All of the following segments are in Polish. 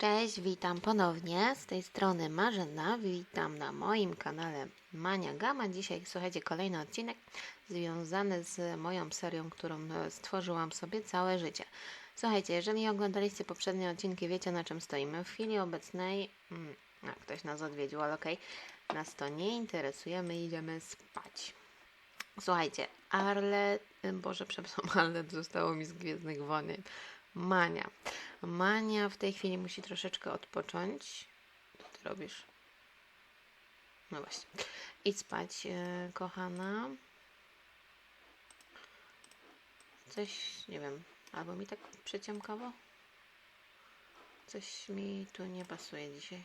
Cześć, witam ponownie. Z tej strony Marzena. Witam na moim kanale Mania Gama. Dzisiaj, słuchajcie, kolejny odcinek związany z moją serią, którą e, stworzyłam sobie całe życie. Słuchajcie, jeżeli oglądaliście poprzednie odcinki, wiecie na czym stoimy. W chwili obecnej, mm, a ktoś nas odwiedził, ale okej, nas to nie interesuje, my idziemy spać. Słuchajcie, Arle, Boże, przepraszam, Arlet zostało mi z Gwiezdnych Wojen. Mania. Mania w tej chwili musi troszeczkę odpocząć. Co ty robisz? No właśnie. Idź spać, e, kochana. Coś, nie wiem, albo mi tak przeciąkało? Coś mi tu nie pasuje dzisiaj.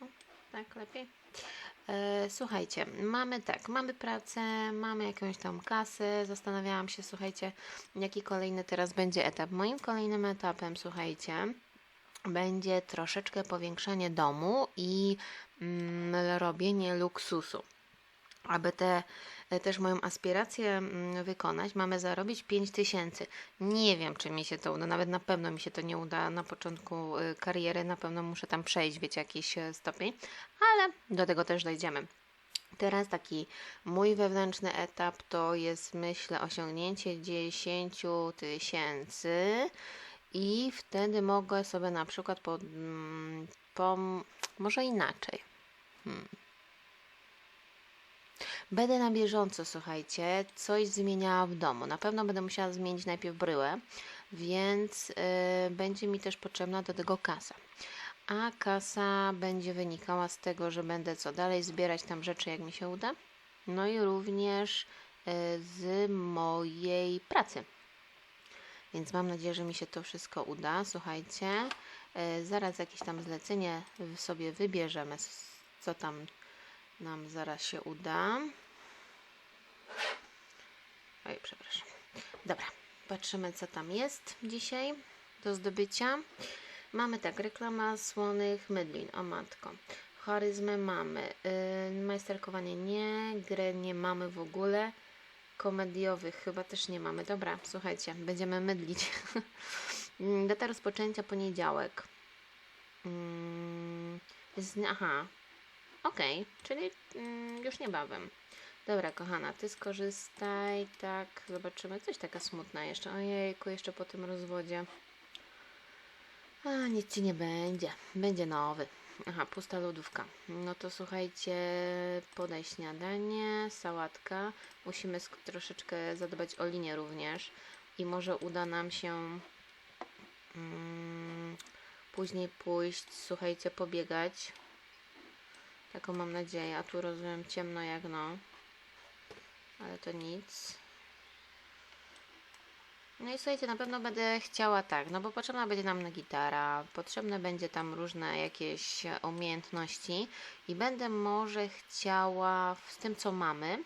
O, tak, lepiej? E, Słuchajcie, mamy tak, mamy pracę, mamy jakąś tam kasę. Zastanawiałam się, słuchajcie, jaki kolejny teraz będzie etap. Moim kolejnym etapem, słuchajcie, będzie troszeczkę powiększenie domu i mm, robienie luksusu. Aby te też moją aspirację mm, wykonać, mamy zarobić 5 tysięcy. Nie wiem, czy mi się to uda, nawet na pewno mi się to nie uda na początku y, kariery, na pewno muszę tam przejść, wiecie, jakiś e, stopień, ale do tego też dojdziemy. Teraz taki mój wewnętrzny etap to jest, myślę, osiągnięcie 10 tysięcy i wtedy mogę sobie na przykład po, mm, po może inaczej. Hmm. Będę na bieżąco, słuchajcie, coś zmieniała w domu. Na pewno będę musiała zmienić najpierw bryłę, więc y, będzie mi też potrzebna do tego kasa. A kasa będzie wynikała z tego, że będę co dalej zbierać tam rzeczy, jak mi się uda. No i również y, z mojej pracy. Więc mam nadzieję, że mi się to wszystko uda. Słuchajcie, y, zaraz jakieś tam zlecenie sobie wybierzemy, co tam nam zaraz się uda. Oj, przepraszam. Dobra, patrzymy co tam jest dzisiaj do zdobycia. Mamy tak, reklama słonych mydlin, o matko. Charyzmę mamy, yy, majsterkowanie nie, grę nie mamy w ogóle. Komediowych chyba też nie mamy. Dobra, słuchajcie, będziemy mydlić. Data rozpoczęcia poniedziałek. Mm, jest, aha, Okej, czyli mm, już niebawem. Dobra, kochana, ty skorzystaj, tak, zobaczymy. Coś taka smutna jeszcze. Ojejku, jeszcze po tym rozwodzie. A, nic ci nie będzie. Będzie nowy. Aha, pusta lodówka. No to słuchajcie, podaj śniadanie, sałatka. Musimy troszeczkę zadbać o linię również. I może uda nam się mm, później pójść, słuchajcie, pobiegać. Taką mam nadzieję, a tu rozumiem ciemno jak no. Ale to nic. No i słuchajcie, na pewno będę chciała tak, no bo potrzebna będzie nam gitara, potrzebne będzie tam różne jakieś umiejętności i będę może chciała z tym, co mamy,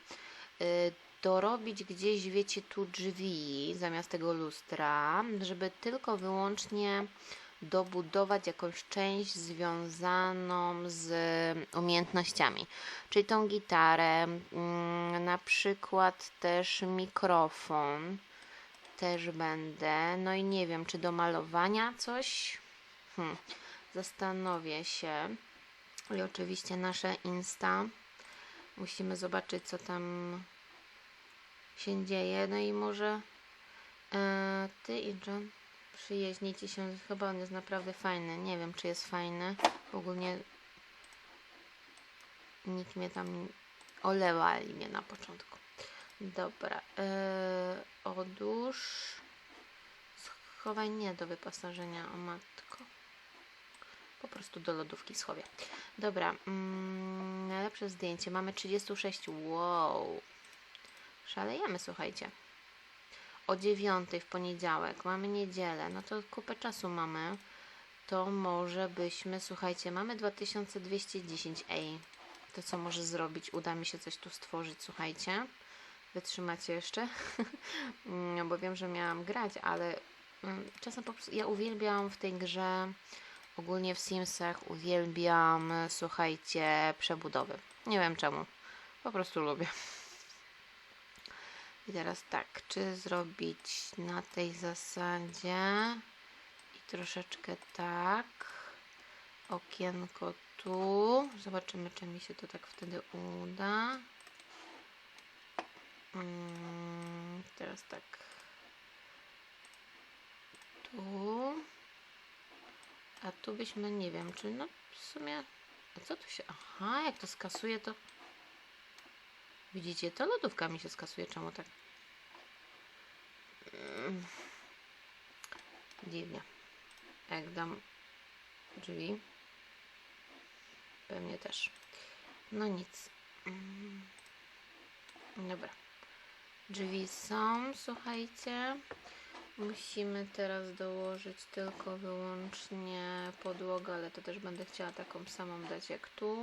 y, dorobić gdzieś, wiecie, tu drzwi zamiast tego lustra, żeby tylko wyłącznie dobudować jakąś część związaną z umiejętnościami. Czyli tą gitarę, mm, na przykład też mikrofon też będę. No i nie wiem, czy do malowania coś? Hmm. Zastanowię się. I oczywiście nasze Insta. Musimy zobaczyć, co tam się dzieje. No i może e, ty i John przyjaźnicie się. Chyba on jest naprawdę fajny. Nie wiem, czy jest fajny. Ogólnie nikt mnie tam olewali mnie na początku. Dobra. Odłóż. Schowaj nie do wyposażenia, o matko. Po prostu do lodówki schowię. Dobra. Mm, najlepsze zdjęcie. Mamy 36. Wow. Szalejemy, słuchajcie. O 9 w poniedziałek. Mamy niedzielę. No to kupę czasu mamy. To może byśmy, słuchajcie, mamy 2210. Ej, to co może zrobić? Uda mi się coś tu stworzyć, słuchajcie. Wytrzymacie jeszcze? Mm, Bo wiem, że miałam grać, ale mm, czasem po prostu ja uwielbiam w tej grze, ogólnie w Simsach, uwielbiam, słuchajcie, przebudowy. Nie wiem czemu. Po prostu lubię. I teraz tak, czy zrobić na tej zasadzie troszeczkę tak. Okienko tu. Zobaczymy, czy mi się to tak wtedy uda. Mm, teraz tak. Tu. A tu byśmy, nie wiem, czy no w sumie... A co tu się... Aha, jak to skasuje, to... Widzicie, to lodówka mi się skasuje. Czemu tak? Mm. Dziwnie. Jak dam drzwi. Pewnie też. No nic. Mm. Dobra. Drzwi są, słuchajcie. Musimy teraz dołożyć tylko wyłącznie podłogę, ale to też będę chciała taką samą dać jak tu.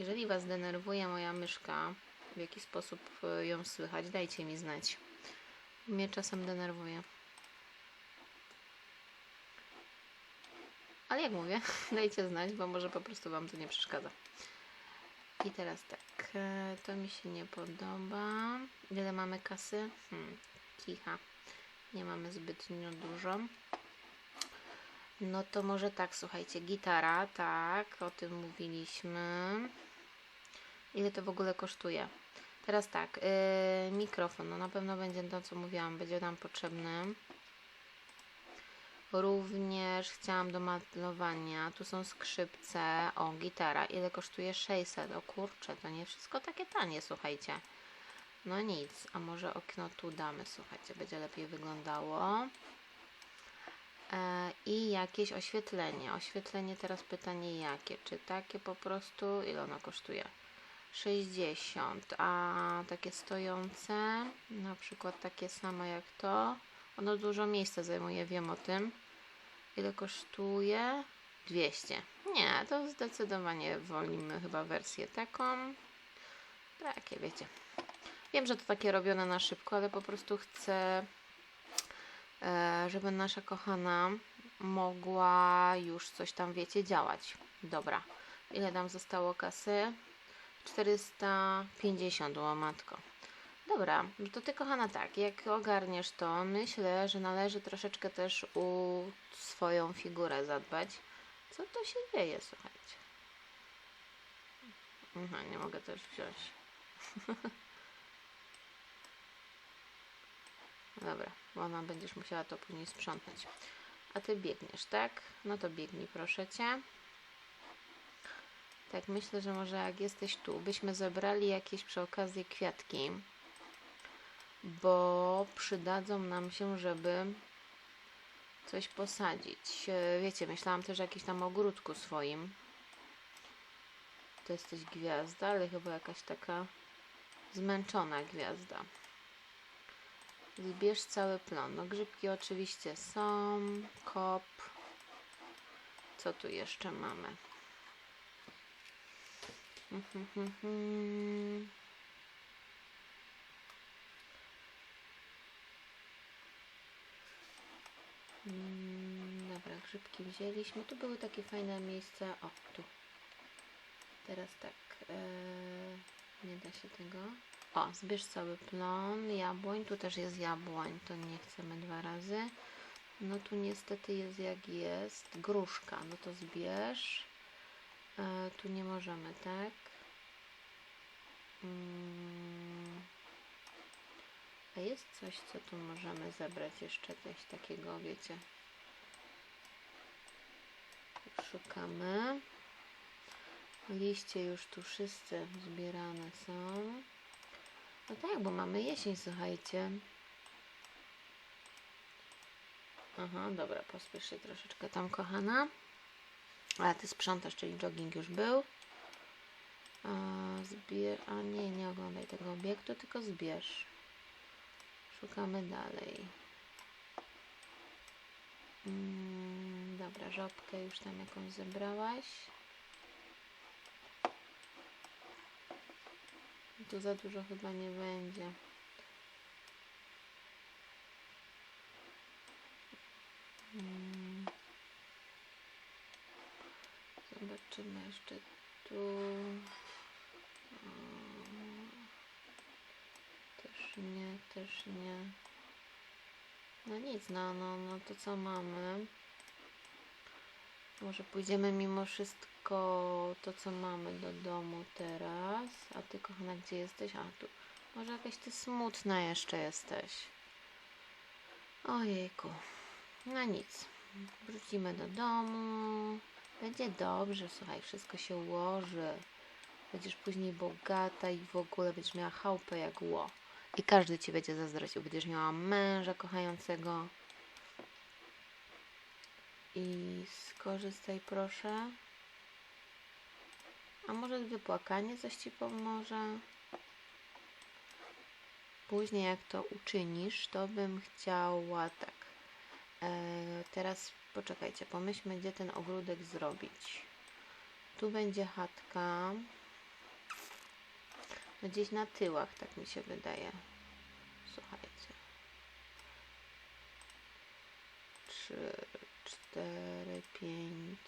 Jeżeli Was denerwuje moja myszka, w jaki sposób y, ją słychać, dajcie mi znać. Mnie czasem denerwuje. Ale jak mówię, dajcie znać, bo może po prostu Wam to nie przeszkadza. I teraz tak, e, to mi się nie podoba. Ile mamy kasy? Hmm, kicha. Nie mamy zbytnio dużo. No to może tak, słuchajcie, gitara, tak, o tym mówiliśmy. Ile to w ogóle kosztuje? Teraz tak, yy, mikrofon, no na pewno będzie to, co mówiłam, będzie nam potrzebny. Również chciałam do malowania. Tu są skrzypce. O, gitara. Ile kosztuje? 600. O kurczę, to nie wszystko takie tanie, słuchajcie. No nic. A może okno tu damy, słuchajcie. Będzie lepiej wyglądało. E, I jakieś oświetlenie. Oświetlenie teraz pytanie jakie? Czy takie po prostu? Ile ono kosztuje? 60. A takie stojące? Na przykład takie same jak to? Ono dużo miejsca zajmuje, wiem o tym. Ile kosztuje? 200. Nie, to zdecydowanie wolimy chyba wersję taką. Takie, wiecie. Wiem, że to takie robione na szybko, ale po prostu chcę, e, żeby nasza kochana mogła już coś tam, wiecie, działać. Dobra. Ile nam zostało kasy? 450, łamatko. Dobra, no to ty kochana tak, jak ogarniesz to, myślę, że należy troszeczkę też u swoją figurę zadbać. Co to się dzieje, słuchajcie? Aha, nie mogę też wziąć. Dobra, bo ona będziesz musiała to później sprzątać. A ty biegniesz, tak? No to biegnij, proszę cię. Tak, myślę, że może jak jesteś tu, byśmy zebrali jakieś przy okazji kwiatki bo przydadzą nam się, żeby coś posadzić. Wiecie, myślałam też o jakimś tam ogródku swoim. To jesteś gwiazda, ale chyba jakaś taka zmęczona gwiazda. Zbierz cały plon. No grzybki oczywiście są. Kop. Co tu jeszcze mamy? Hmm, hmm, hmm, hmm. Mm, dobra, grzybki wzięliśmy. Tu były takie fajne miejsca. O, tu. Teraz tak. E, nie da się tego. O, zbierz cały plon jabłoń. Tu też jest jabłoń, to nie chcemy dwa razy. No tu niestety jest jak jest. Gruszka, no to zbierz. E, tu nie możemy, tak? Mm. A jest coś, co tu możemy zebrać jeszcze coś takiego, wiecie. Szukamy. Liście już tu wszyscy zbierane są. No tak, bo mamy jesień, słuchajcie. Aha, dobra, pospiesz się troszeczkę tam, kochana. A ty sprzątasz, czyli jogging już był. A, zbier... A nie, nie oglądaj tego obiektu, tylko zbierz. Szukamy dalej. Mm, dobra, żabkę już tam jakąś zebrałaś. Tu za dużo chyba nie będzie. Mm. Zobaczymy jeszcze tu. Też nie, też nie. No nic, no, no, no to co mamy? Może pójdziemy mimo wszystko to, co mamy do domu teraz. A ty, kochana, gdzie jesteś? A tu. Może jakaś ty smutna jeszcze jesteś. Ojejku. No nic. Wrócimy do domu. Będzie dobrze, słuchaj, wszystko się ułoży. Będziesz później bogata i w ogóle będziesz miała chałupę jak ło. I każdy ci będzie zazdrościł. Będziesz miała męża kochającego. I skorzystaj proszę. A może wypłakanie coś ci pomoże? Później jak to uczynisz, to bym chciała tak. E, teraz poczekajcie, pomyślmy, gdzie ten ogródek zrobić. Tu będzie chatka. No gdzieś na tyłach, tak mi się wydaje. Słuchajcie. Trzy, cztery, pięć,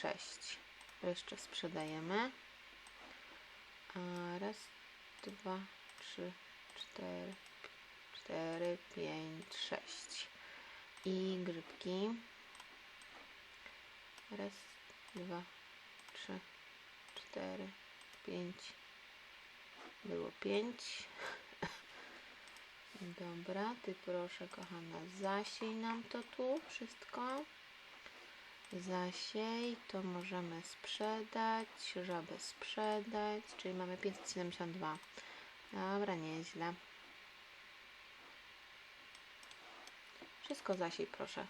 sześć. Jeszcze sprzedajemy. Raz, dwa, trzy, cztery, cztery, pięć, sześć. I grzybki. Raz, dwa, trzy, cztery, pięć. Było pięć. Dobra, ty proszę kochana, zasiej nam to tu wszystko. Zasiej, to możemy sprzedać, żabę sprzedać, czyli mamy 572. Dobra, nieźle. Wszystko zasiej, proszę.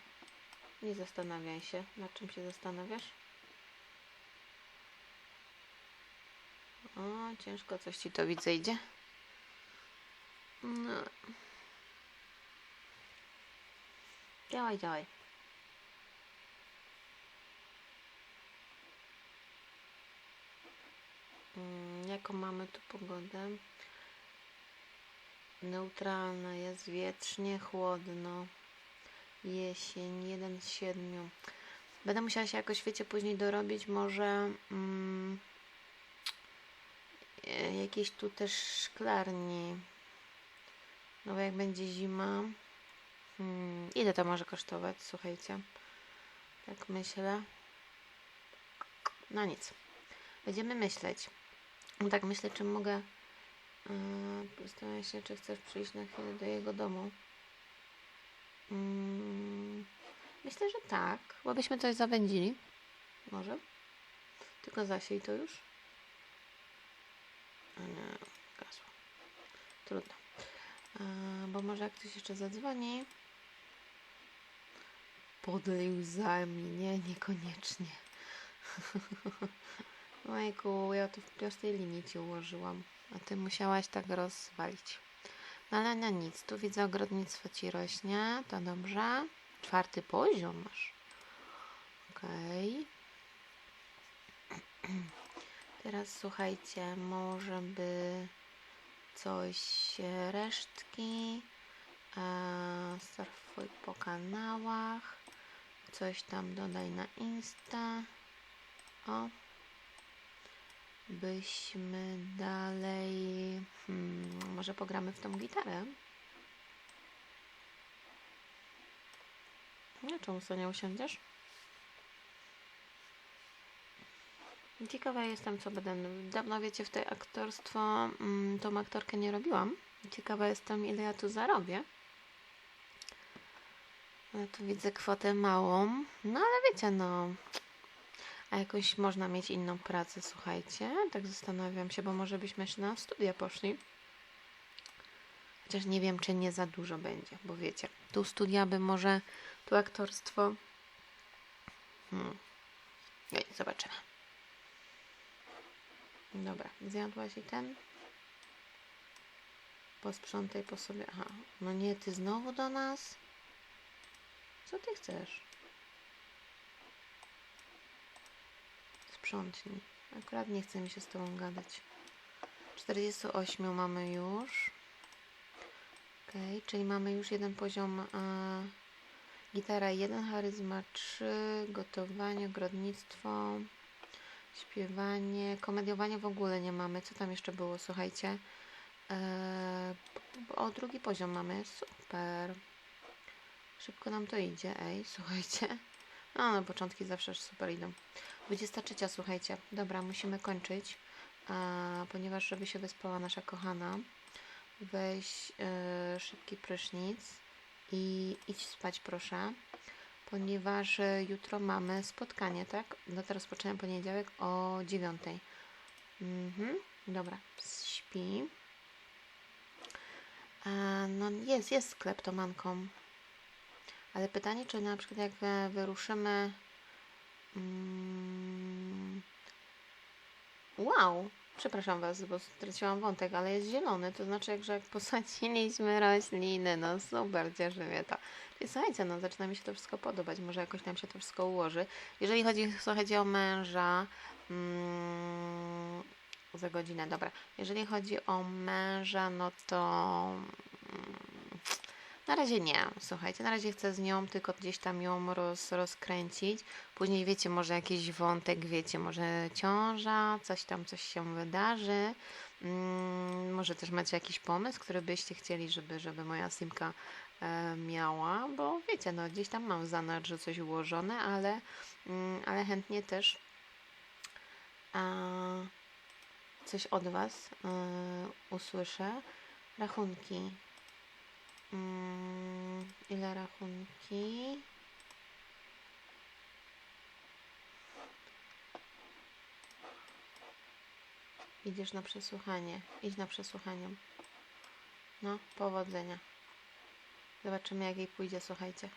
Nie zastanawiaj się, nad czym się zastanawiasz. O, ciężko coś ci to widzę idzie. No. Działaj, działaj. Mm, jaką mamy tu pogodę? Neutralna jest, wietrznie, chłodno. Jesień, jeden z siedmiu. Będę musiała się jakoś, wiecie, później dorobić może mm, e, jakiejś tu też szklarni. No bo jak będzie zima, hmm, ile to może kosztować, słuchajcie. Tak myślę. No nic. Będziemy myśleć. No tak myślę, czy mogę. Yy, Zastanawiam się, czy chcesz przyjść na chwilę do jego domu. Mm, myślę, że tak, bo byśmy coś zawędzili. Może. Tylko zasiej to już. A nie, gasło. Trudno. A, bo może jak ktoś jeszcze zadzwoni. Podlej łzami. Nie, niekoniecznie. Ojku, ja tu w prostej linii ci ułożyłam, a ty musiałaś tak rozwalić. No ale na nic, tu widzę ogrodnictwo ci rośnie, to dobrze. Czwarty poziom masz. Okej. Teraz słuchajcie, może by coś e, resztki. E, surfuj po kanałach. Coś tam dodaj na Insta. O. Byśmy dalej. Hmm, może pogramy w tą gitarę? No, czemu sobie nie usiądziesz? Ciekawa jestem, co będę. Dawno wiecie, w tej aktorstwo, mm, tą aktorkę nie robiłam. Ciekawa jestem, ile ja tu zarobię. Ale tu widzę kwotę małą. No ale wiecie, no. A jakąś można mieć inną pracę, słuchajcie. Tak zastanawiam się, bo może byśmy jeszcze na studia poszli. Chociaż nie wiem, czy nie za dużo będzie, bo wiecie, tu studia by może, tu aktorstwo. Hmm. Ej, zobaczymy. Dobra, zjadłaś i ten? Posprzątaj po sobie. Aha, no nie, ty znowu do nas? Co ty chcesz? Sprzątnij. Akurat nie chce mi się z tobą gadać. 48 mamy już. Ok, czyli mamy już jeden poziom. E, gitara 1, charyzma 3, gotowanie, ogrodnictwo, śpiewanie, komediowanie w ogóle nie mamy. Co tam jeszcze było? Słuchajcie. E, o, drugi poziom mamy. Super. Szybko nam to idzie, ej, słuchajcie. No, no, początki zawsze super idą. 23, słuchajcie. Dobra, musimy kończyć, a, ponieważ żeby się wyspała nasza kochana, weź e, szybki prysznic i idź spać, proszę, ponieważ e, jutro mamy spotkanie, tak? No to rozpoczynam poniedziałek o 9. Mhm, dobra, śpi. E, no jest, jest kleptomanką. Ale pytanie, czy na przykład jak e, wyruszymy. Mm, wow! Przepraszam Was, bo straciłam wątek, ale jest zielony. To znaczy, że jak posadziliśmy rośliny, no super, cieszy mnie to. I słuchajcie, no zaczyna mi się to wszystko podobać. Może jakoś nam się to wszystko ułoży. Jeżeli chodzi, słuchajcie, o męża. Mm, za godzinę, dobra. Jeżeli chodzi o męża, no to. Mm, na razie nie, słuchajcie, na razie chcę z nią tylko gdzieś tam ją roz, rozkręcić. Później wiecie, może jakiś wątek, wiecie, może ciąża, coś tam, coś się wydarzy. Mm, może też macie jakiś pomysł, który byście chcieli, żeby, żeby moja Simka e, miała, bo wiecie, no gdzieś tam mam w zanadrzu coś ułożone, ale, mm, ale chętnie też a, coś od Was e, usłyszę. Rachunki. Ile rachunki? Idziesz na przesłuchanie. Idź na przesłuchanie. No, powodzenia. Zobaczymy, jak jej pójdzie, słuchajcie.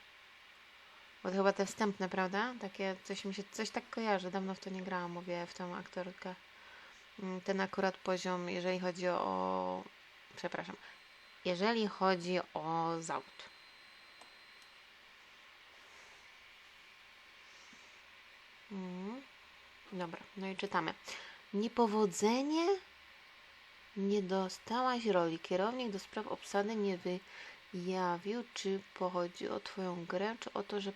Bo to chyba te wstępne, prawda? Takie, coś mi się, coś tak kojarzy. Dawno w to nie grałam, mówię, w tą aktorkę. Mm, Ten akurat poziom, jeżeli chodzi o... Przepraszam jeżeli chodzi o zawód. Mm. Dobra, no i czytamy. Niepowodzenie nie dostałaś roli. Kierownik do spraw obsady nie wyjawił, czy pochodzi o Twoją grę, czy o to, że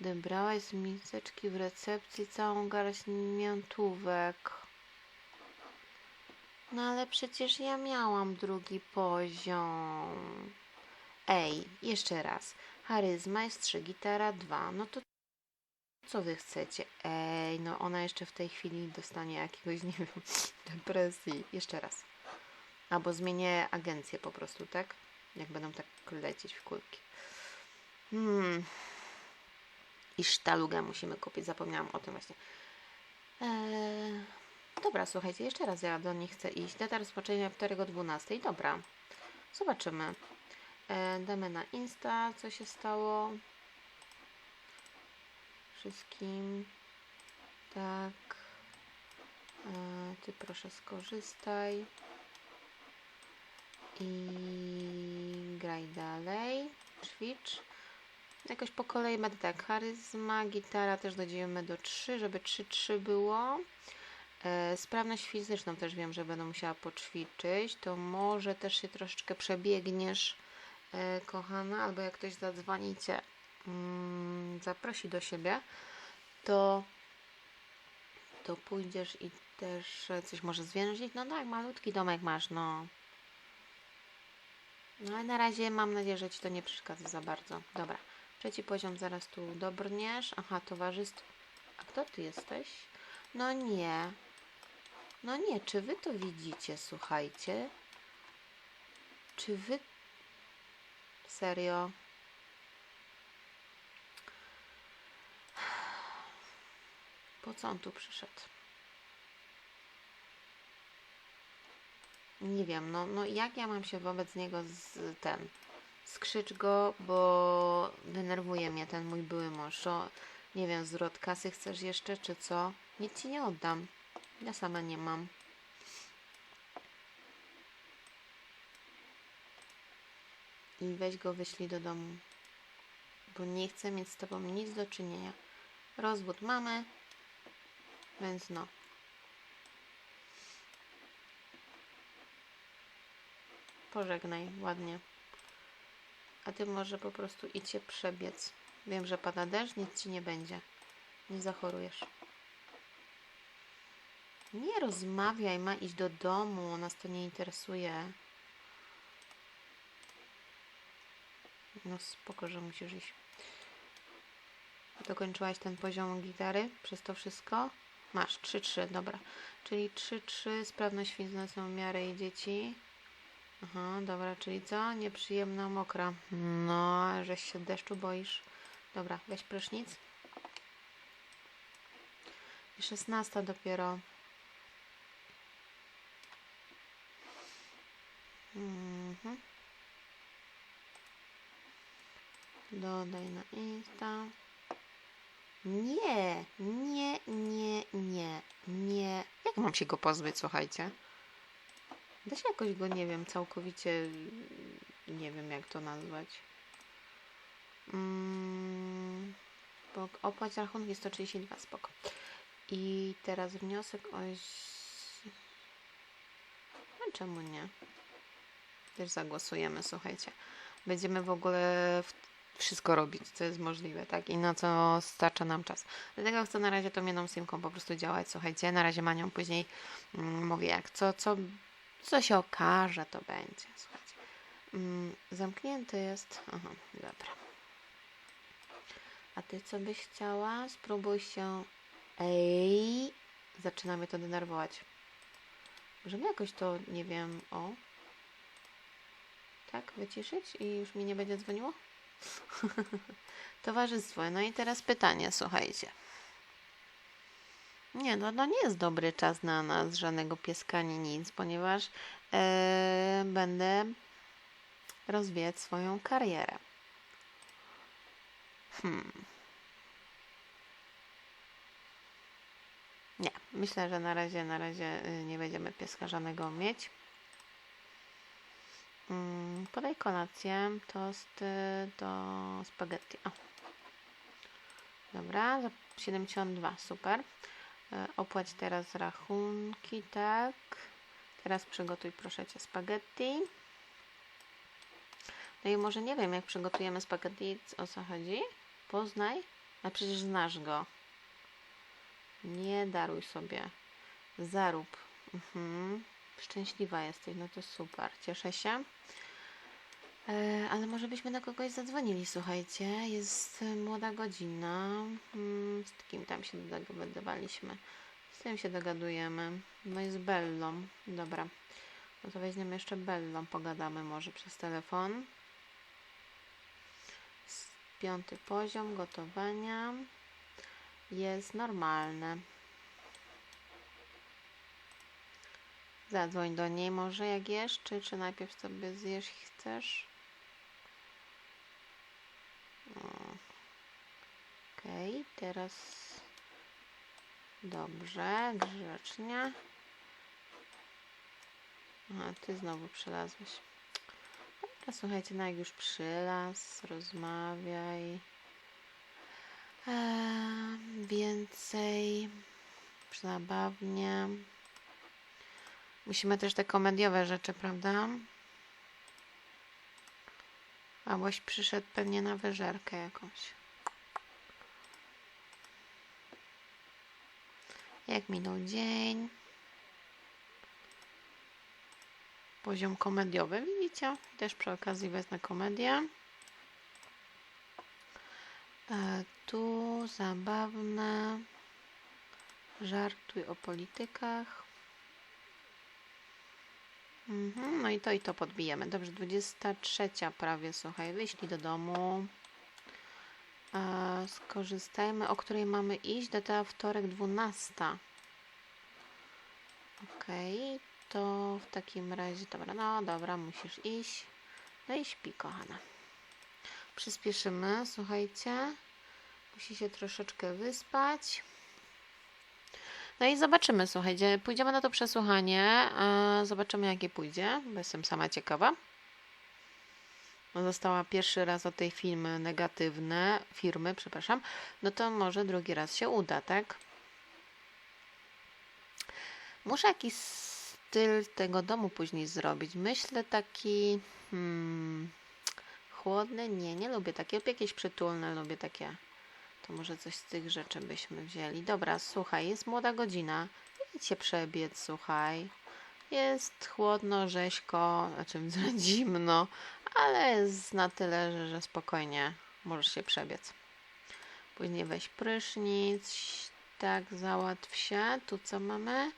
podebrałaś z miseczki w recepcji całą garść miętówek. No ale przecież ja miałam drugi poziom. Ej, jeszcze raz. Charyzma jest 3, gitara 2. No to co wy chcecie? Ej, no ona jeszcze w tej chwili dostanie jakiegoś, nie wiem, depresji. Jeszcze raz. Albo zmienię agencję po prostu, tak? Jak będą tak lecieć w kulki. Hmm. I sztalugę musimy kupić. Zapomniałam o tym właśnie. Eee... Dobra, słuchajcie, jeszcze raz ja do nich chcę iść. Data rozpoczęcia wtorek o 12. Dobra, zobaczymy. E, damy na Insta, co się stało. Wszystkim. Tak. E, ty proszę skorzystaj. I graj dalej. Ćwicz. Jakoś po kolei będę tak. Charyzma, gitara też dojdziemy do 3, żeby 3-3 było. E, sprawność fizyczną też wiem, że będę musiała poćwiczyć. To może też się troszeczkę przebiegniesz, e, kochana, albo jak ktoś zadzwonicie, mm, zaprosi do siebie, to, to pójdziesz i też coś może zwięzić. No tak, malutki domek masz, no. No ale na razie mam nadzieję, że Ci to nie przeszkadza za bardzo. Dobra, trzeci poziom zaraz tu dobrniesz. Aha, towarzystwo. A kto Ty jesteś? No nie. No nie, czy wy to widzicie, słuchajcie? Czy wy... Serio? Po co on tu przyszedł? Nie wiem, no, no jak ja mam się wobec niego z ten... Skrzycz go, bo denerwuje mnie ten mój były mąż. O, nie wiem, zwrot kasy chcesz jeszcze, czy co? Nic ci nie oddam. Ja sama nie mam. I weź go wyślij do domu. Bo nie chcę mieć z tobą nic do czynienia. Rozwód mamy, więc no. Pożegnaj ładnie. A ty może po prostu idź się przebiec. Wiem, że pada deszcz, nic ci nie będzie. Nie zachorujesz. Nie rozmawiaj, ma iść do domu, nas to nie interesuje. No spoko, że musisz iść. Dokończyłaś ten poziom gitary przez to wszystko? Masz 3-3, dobra. Czyli 3-3, sprawność fizyczna w miarę i dzieci. Aha, dobra, czyli co? Nieprzyjemna, mokra. No, żeś się deszczu boisz. Dobra, weź prysznic. I 16 dopiero. Mhm. Dodaj na Insta. Nie, nie, nie, nie, nie. Jak mam się go pozbyć, słuchajcie? Da się jakoś go, nie wiem, całkowicie, nie wiem jak to nazwać. Mm, opłać rachunki 132, spoko. I teraz wniosek o... No czemu nie? Też zagłosujemy, słuchajcie. Będziemy w ogóle wszystko robić, co jest możliwe, tak? I na co starcza nam czas. Dlatego chcę na razie tą jedną simką po prostu działać, słuchajcie. Na razie manią później mm, mówię, jak co, co, co się okaże, to będzie, słuchajcie. Mm, zamknięty jest. Aha, dobra. A ty co byś chciała? Spróbuj się. Ej, zaczyna mnie to denerwować. Możemy jakoś to, nie wiem, o. Tak, wyciszyć i już mi nie będzie dzwoniło? Towarzystwo. No i teraz pytanie, słuchajcie. Nie, no, no nie jest dobry czas na nas, żadnego pieska, ani nic, ponieważ e, będę rozwijać swoją karierę. Hmm. Nie, myślę, że na razie, na razie y, nie będziemy pieska żadnego mieć. Mm, podaj kolację, tosty do spaghetti. O. Dobra, za 72, super. E, Opłać teraz rachunki, tak. Teraz przygotuj proszę Cię spaghetti. No i może nie wiem, jak przygotujemy spaghetti, o co chodzi? Poznaj, a przecież znasz go. Nie daruj sobie. Zarób. Mhm. Szczęśliwa jesteś, no to super. Cieszę się. E, ale może byśmy na kogoś zadzwonili, słuchajcie. Jest młoda godzina. Mm, z kim tam się dogadywaliśmy? Z tym się dogadujemy. No i z Bellą. Dobra. No to weźmiemy jeszcze Bellą, pogadamy może przez telefon. Piąty poziom gotowania jest normalny. Zadzwoń do niej może jak jesz, czy, czy najpierw sobie zjesz chcesz? Okej, teraz dobrze, grzecznie. Aha, ty znowu przylazłeś. Dobra, słuchajcie, no jak już przylaz, rozmawiaj. Eee, więcej zabawnie. Musimy też te komediowe rzeczy, prawda? Aboś przyszedł pewnie na wyżerkę jakąś. Jak minął dzień? Poziom komediowy, widzicie? Też przy okazji wezmę komedię. E, tu zabawne. Żartuj o politykach. Mhm, no i to i to podbijemy. Dobrze, 23 prawie, słuchaj, wyślij do domu. E, skorzystajmy, o której mamy iść. Data wtorek 12. Okej, to w takim razie, dobra, no dobra, musisz iść. No i śpi, kochana. Przyspieszymy, słuchajcie. Musi się troszeczkę wyspać. No i zobaczymy, słuchajcie, pójdziemy na to przesłuchanie, zobaczymy jakie pójdzie, bo jestem sama ciekawa. No, Została pierwszy raz od tej filmy negatywne, firmy, przepraszam, no to może drugi raz się uda, tak? Muszę jakiś styl tego domu później zrobić. Myślę taki hmm, chłodny, nie, nie lubię takie, jakieś przytulne, lubię takie to może coś z tych rzeczy byśmy wzięli. Dobra, słuchaj, jest młoda godzina. Idź się przebiec, słuchaj. Jest chłodno, rzeźko, znaczy zimno, ale jest na tyle, że, że spokojnie możesz się przebiec. Później weź prysznic, tak, załatw się. Tu co mamy?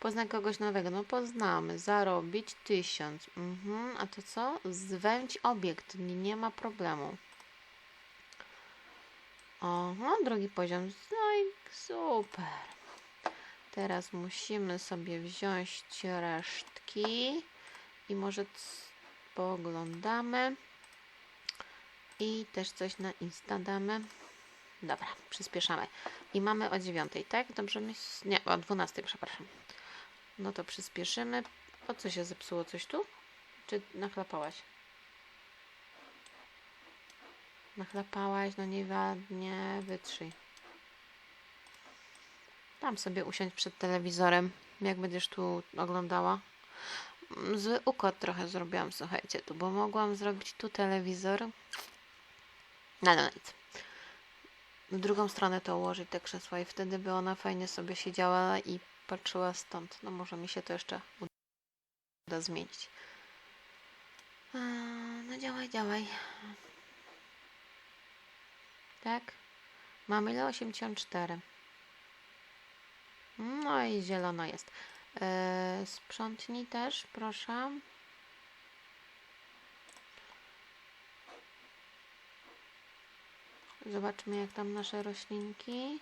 Poznaj kogoś nowego. No poznamy. Zarobić tysiąc. Mhm. A to co? Zwędź obiekt. Nie ma problemu. Oho, drugi poziom. No i super. Teraz musimy sobie wziąć resztki i może pooglądamy. I też coś na Insta damy. Dobra, przyspieszamy. I mamy o dziewiątej, tak? Dobrze myśl? Nie, o dwunastej, przepraszam. No to przyspieszymy. O co się zepsuło? Coś tu? Czy nachlapałaś? Nachlapałaś, no nieładnie, wytrzyj. Tam sobie usiądź przed telewizorem, jak będziesz tu oglądała. Zły układ trochę zrobiłam, słuchajcie, tu, bo mogłam zrobić tu telewizor. No, no nic. W drugą stronę to ułożyć te krzesła i wtedy by ona fajnie sobie siedziała i patrzyła stąd. No może mi się to jeszcze uda zmienić. No działaj, działaj. Tak? Mamy ile? 84. No i zielono jest. E, sprzątnij też, proszę. Zobaczmy, jak tam nasze roślinki.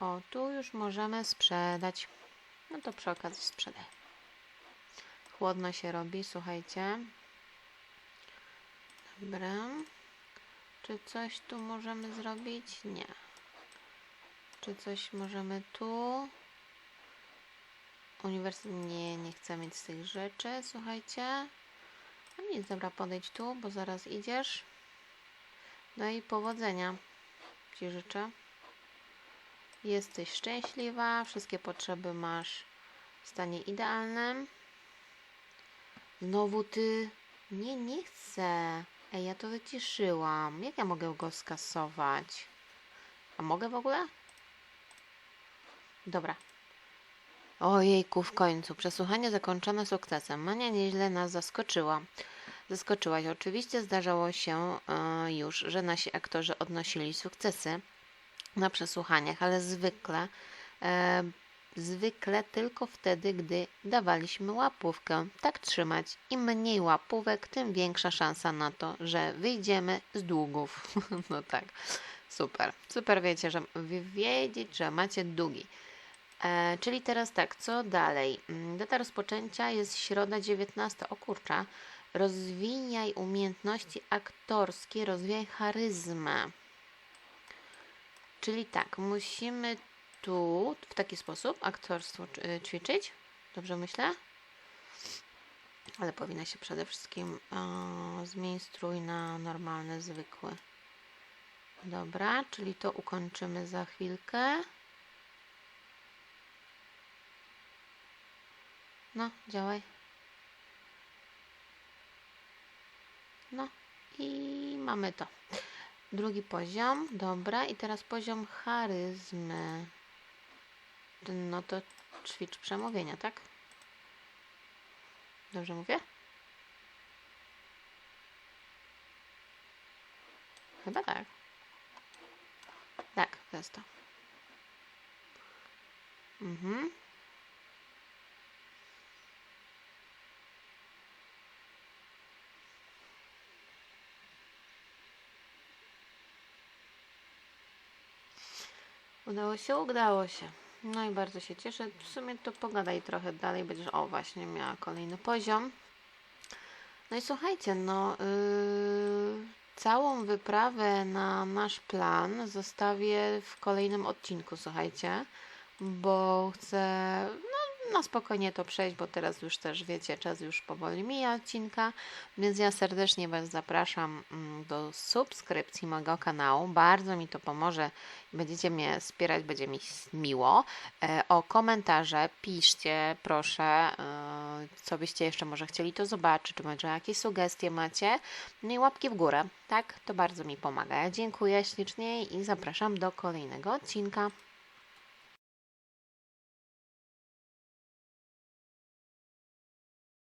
O, tu już możemy sprzedać. No to przy okazji sprzedaj. Chłodno się robi, słuchajcie. Dobra. Czy coś tu możemy zrobić? Nie. Czy coś możemy tu? Uniwersytet? Nie, nie chcę mieć z tych rzeczy, słuchajcie. No nic, dobra, podejdź tu, bo zaraz idziesz. No i powodzenia Ci życzę. Jesteś szczęśliwa, wszystkie potrzeby masz w stanie idealnym. Znowu ty. Nie, nie chcę. Ej, ja to wyciszyłam. Jak ja mogę go skasować? A mogę w ogóle? Dobra. Ojejku, w końcu. Przesłuchanie zakończone sukcesem. Mania nieźle nas zaskoczyła. Zaskoczyłaś. Oczywiście zdarzało się e, już, że nasi aktorzy odnosili sukcesy na przesłuchaniach, ale zwykle, e, zwykle tylko wtedy, gdy dawaliśmy łapówkę. Tak trzymać. Im mniej łapówek, tym większa szansa na to, że wyjdziemy z długów. no tak, super. Super wiecie, że wiedzieć, że macie długi. E, czyli teraz tak, co dalej? Mm, Data rozpoczęcia jest środa 19. O kurczę. Rozwijaj umiejętności aktorskie, rozwijaj charyzmę. Czyli tak, musimy tu w taki sposób aktorstwo y, ćwiczyć. Dobrze myślę? Ale powinna się przede wszystkim e, zmień strój na normalny, zwykły. Dobra, czyli to ukończymy za chwilkę. No, działaj. No i mamy to. Drugi poziom, dobra. I teraz poziom charyzmy. No to ćwicz przemówienia, tak? Dobrze mówię? Chyba tak. Tak, to jest to. Mhm. Udało się, udało się. No i bardzo się cieszę. W sumie to pogadaj trochę dalej, będziesz, o właśnie, miała kolejny poziom. No i słuchajcie, no yy, całą wyprawę na nasz plan zostawię w kolejnym odcinku, słuchajcie, bo chcę na spokojnie to przejść, bo teraz już też wiecie, czas już powoli mija odcinka, więc ja serdecznie Was zapraszam mm, do subskrypcji mojego kanału. Bardzo mi to pomoże. Będziecie mnie wspierać, będzie mi miło. E, O komentarze piszcie, proszę, e, co byście jeszcze może chcieli to zobaczyć, czy może jakieś sugestie macie. No i łapki w górę, tak? To bardzo mi pomaga. Dziękuję ślicznie i zapraszam do kolejnego odcinka.